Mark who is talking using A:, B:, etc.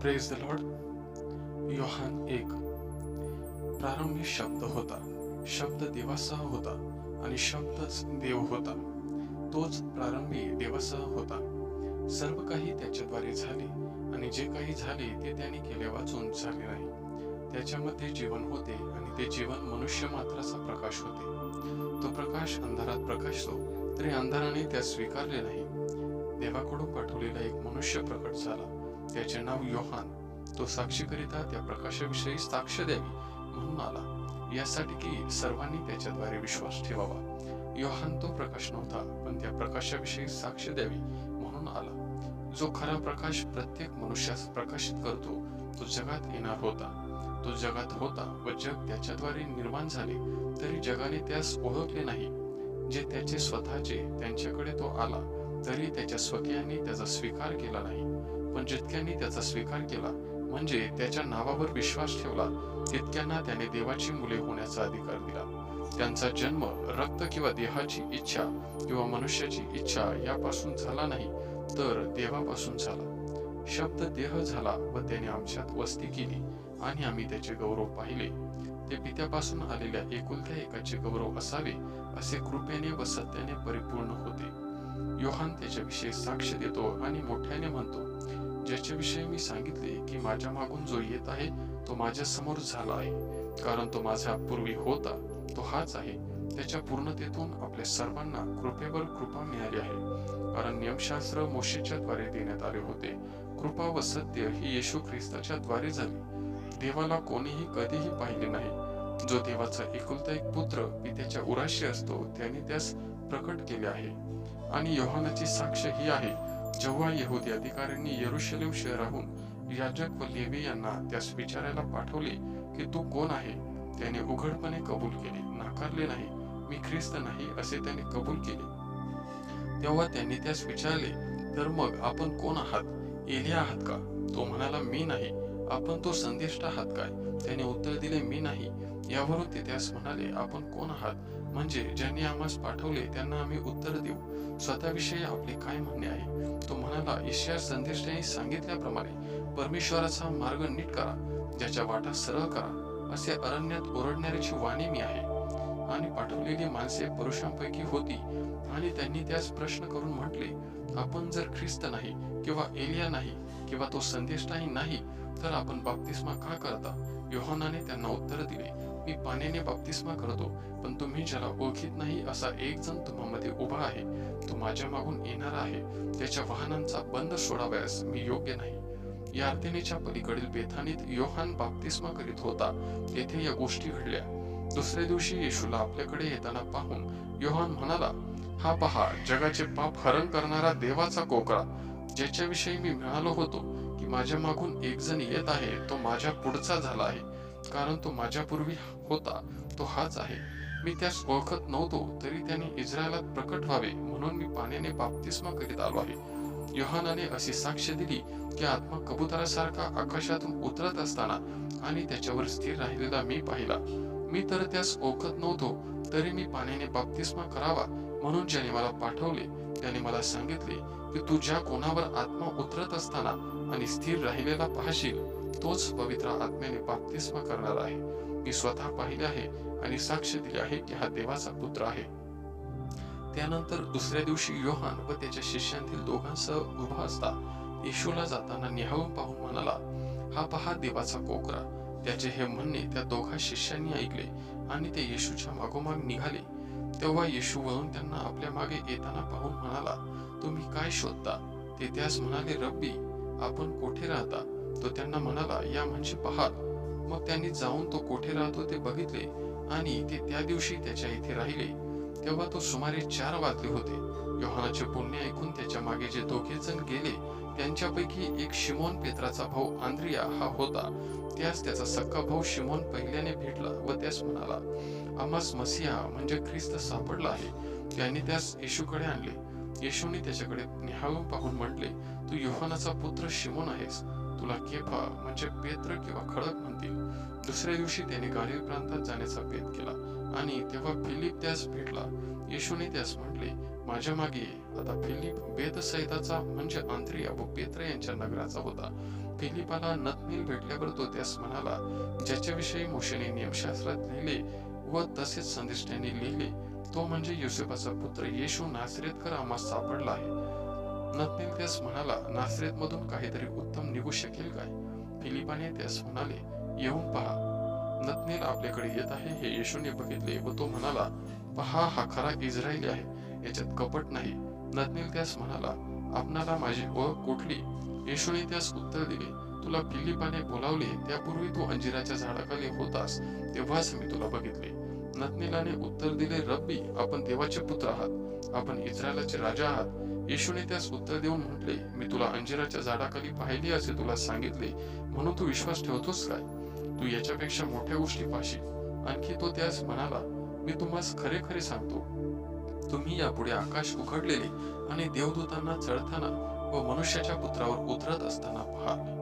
A: Praise the Lord Yohan एक. प्रारंभी शब्द होता. शब्द देवासह होता आणि शब्दच देव होता. तोच प्रारंभी देवासह होता. सर्व काही त्याच्याद्वारे झाले आणि जे काही झाले ते त्याने केले वाचून झाले नाही. त्याच्यामध्ये जीवन होते आणि ते जीवन मनुष्य मात्राचा प्रकाश होते. तो प्रकाश अंधारात प्रकाशतो तरी अंधाराने त्या स्वीकारले नाही. देवाकडून पाठवलेला एक मनुष्य प्रकट झाला. त्याचे नाव योहान. तो साक्षीकरिता त्या प्रकाशाविषयी साक्ष द्यावी म्हणून आला. यासाठी की सर्वांनी त्याच्याद्वारे विश्वास ठेवावा. योहान तो प्रकाश नव्हता पण त्या प्रकाशाविषयी साक्ष द्यावी म्हणून आला. जो खरा प्रकाश प्रत्येक मनुष्यास प्रकाशित करतो तो जगात येणार होता. तो जगात होता व जग त्याच्याद्वारे निर्माण झाले तरी जगाने त्यास ओळखले नाही. जे त्याचे स्वतःचे त्यांच्याकडे तो आला तरी त्याच्या स्वकीयांनी त्याचा स्वीकार केला नाही. म्हणजे पण जितक्यांनी त्याचा स्वीकार केला. म्हणजे त्याच्या नावावर विश्वास ठेवला. तितक्यांना त्याने देवाची मुले होण्याचा अधिकार दिला. त्यांचा जन्म रक्त किंवा देहाची इच्छा किंवा मनुष्याची इच्छा यापासून झाला नाही तर देवापासून झाला. शब्द देह झाला व त्याने आमच्यात वस्ती केली आणि आम्ही त्याचे गौरव पाहिले. ते पित्यापासून आलेल्या एकुलत्या एकाचे गौरव असावे असे कृपेने व सत्याने परिपूर्ण होते. योहान त्याच्याविषयी साक्ष देतो आणि मोठ्याने म्हणतो ज्याच्याविषयी मी सांगितले की माझ्या मागून जो येत आहे तो माझ्यासमोर झाला आहे. कारण तो माझा पूर्वी होता तो हाच आहे. त्याच्या पूर्णतेतून आपल्या सर्वांना कृपेवर कृपा मिळाली आहे. कारण नियमशास्त्र मोशीच्या द्वारे देण्यात आले होते. कृपा व सत्य ही येशू ख्रिस्ताच्या द्वारे झाली. देवाला कोणीही कधीही पाहिले नाही. जो देवाचा एकुलता एक पुत्र पित्याच्या उराशी असतो त्याने त्यास प्रकट केले आहे. आणि योहानाची साक्ष ही आहे जेव्हा यहुदी अधिकाऱ्यांनी येरुशलेम शहराहून याजक व लेवी यांना त्यास विचारायला पाठवले की तू कोण आहे? त्याने उघडपणे कबूल केले. नाकारले नाही मी ख्रिस्त नाही असे त्याने कबूल केले. तेव्हा त्यांनी त्यास विचारले तर मग आपण कोण आहात? एलिया आहात का? तो म्हणाला मी नाही. आपण तो संदेष्ट आहात काय? त्याने उत्तर दिले मी नाही. यावरून ते त्यास म्हणाले आपण कोण आहात? म्हणजे ज्यांनी आम्हास पाठवले त्यांना आम्ही उत्तर देऊ. स्वतःविषयी आपले काय म्हणणे आहे? तो म्हणाला ईश्वर संदेशाने सांगितल्याप्रमाणे परमेश्वराचा मार्ग नीट करा ज्याच्या वाटा सरळ करा. असे अरण्यात ओरडणाऱ्याची वाणी मी आहे. आणि पाठवलेली माणसे पुरुषांपैकी होती आणि त्यांनी त्यास प्रश्न करून म्हटले आपण जर ख्रिस्त नाही किंवा एलिया नाही किंवा तो संदेष्टाही नाही तर आपण बाप्तिस्मा का करता? योहानाने त्यांना उत्तर दिले मी पाण्याने बाप्तिस्मा करतो पण तुम्ही ज्याला ओळखीत नाही असा एक जण तुम्हामध्ये उभा आहे. तो माझ्या मागून येणार आहे. त्याच्या वाहनांचा बंद सोडावयास मी योग्य नाही. या अर्थिनेच्या पलीकडील बेथानीत योहान बाप्तिस्मा करीत होता. तेथे या गोष्टी घडल्या. दुसऱ्या दिवशी येशूला आपल्याकडे येताना पाहून योहान म्हणाला हा पहा जगाचे पाप हरण करणारा देवाचा कोकळा ज्याच्याविषयी मी म्हणालो होतो माझ्या मागून एक जण येत आहे. तो माझ्या पुढचा झाला आहे. कारण तो माझ्यापूर्वी होता. तो हाच आहे. मी त्यास ओळखत नव्हतो तरी त्याने इस्रायलात प्रकट व्हावे म्हणून मी पाण्याने बाप्तिस्मा करीत आलो आहे. योहानाने अशी साक्ष दिली की आत्मा कबुतरासारखा आकाशातून उतरत असताना आणि त्याच्यावर स्थिर राहिलेला मी पाहिला. मी तर त्यास ओळखत नव्हतो तरी मी पाण्याने बाप्तिस्मा करावा म्हणून ज्याने मला पाठवले. त्याने मला सांगितले की तू ज्या कोणावर आत्मा उतरत असताना आणि स्थिर राहिलेला पाहशील तोच पवित्र आत्म्याने बाप्तिस्मा करणार आहे. मी स्वतः पाहिले आहे आणि साक्ष दिले आहे की हा देवाचा पुत्र आहे. त्यानंतर दुसऱ्या दिवशी योहान व त्याच्या शिष्यांतील दोघांसह उभा असता येशूला जाताना निहाळून पाहून म्हणाला हा पहा देवाचा कोकरा. त्याचे हे म्हणणे त्या दोघा शिष्यांनी ऐकले आणि ते येशूच्या मागोमाग निघाले. तेव्हा येशू वळून त्यांना आपल्या मागे येताना पाहून म्हणाला तुम्ही काय शोधता? ते त्यास म्हणाले रब्बी आपण कोठे राहता? तो त्यांना म्हणाला या म्हणजे पहाल. मग त्यांनी जाऊन तो कोठे राहतो ते बघितले आणि ते त्या दिवशी त्याच्या इथे राहिले. तेव्हा तो सुमारे चार वाजले होते. योहानाचे बोलणे ऐकून त्याच्यामागे जे दोघे जण गेले त्यांच्यापैकी एक शिमोन पेत्राचा भाऊ आंद्रिया हा होता. त्यास त्याचा सक्का भाऊ शिमोन पहिल्याने भेटला व त्यास म्हणाला आम्हास मसिहा म्हणजे ख्रिस्त सापडला आहे. त्याने त्यास येशूकडे आणले. येशूने त्याच्याकडे निहाळून पाहून म्हटले तू योहानाचा पुत्र शिमोन आहेस. तुला केफा म्हणजे पेत्र किंवा खडक म्हणतील. दुसऱ्या दिवशी त्याने गालिल प्रांतात जाण्याचा बेत केला. आणि तेव्हा फिलिप त्यास भेटला. येशूने त्यास म्हटले माझ्या मागे आता फिलिप बेदसैदाचा म्हणजे आंत्रिया व पेत्र यांच्या नगराचा होता. फिलिपाला नतनील भेटल्यावर तो त्यास म्हणाला ज्याच्याविषयी मोशेने नियमशास्त्रात लिहिले व तसेच संदेष्टांनी लिहिले तो म्हणजे युसेफाचा पुत्र येशू नासरेतकर आम्हास सापडला आहे. नतनील त्यास म्हणाला नासरेत मधून काहीतरी उत्तम निघू शकेल काय? फिलिपाने त्यास म्हणाले येऊन पहा. नतनील आपल्याकडे येत आहे हे येशूने बघितले व तो म्हणाला पहा हा खरा इस्रायली आहे. याच्यात कपट नाही. नतनील त्यास म्हणाला आपणाला माझी ओळख कुठली? येशूने त्यास उत्तर दिले तुला फिलिपाने बोलावले त्यापूर्वी तू अंजिराच्या झाडाखाली होतास तेव्हाच मी तुला बघितले. नतनीलाने उत्तर दिले रब्बी आपण देवाचे पुत्र आहात आपण इस्रायलाचे राजा आहात. येशूने त्यास उत्तर देऊन म्हटले मी तुला अंजिराच्या झाडाखाली पाहिले असे तुला सांगितले म्हणून तू विश्वास ठेवतोस काय? तू याच्यापेक्षा मोठ्या गोष्टी पाशील. आणखी तो त्यास म्हणाला मी तुम्हाला खरे खरे सांगतो. तुम्ही यापुढे आकाश उघडलेले आणि देवदूतांना चढताना व मनुष्याच्या पुत्रावर उतरत असताना पहा.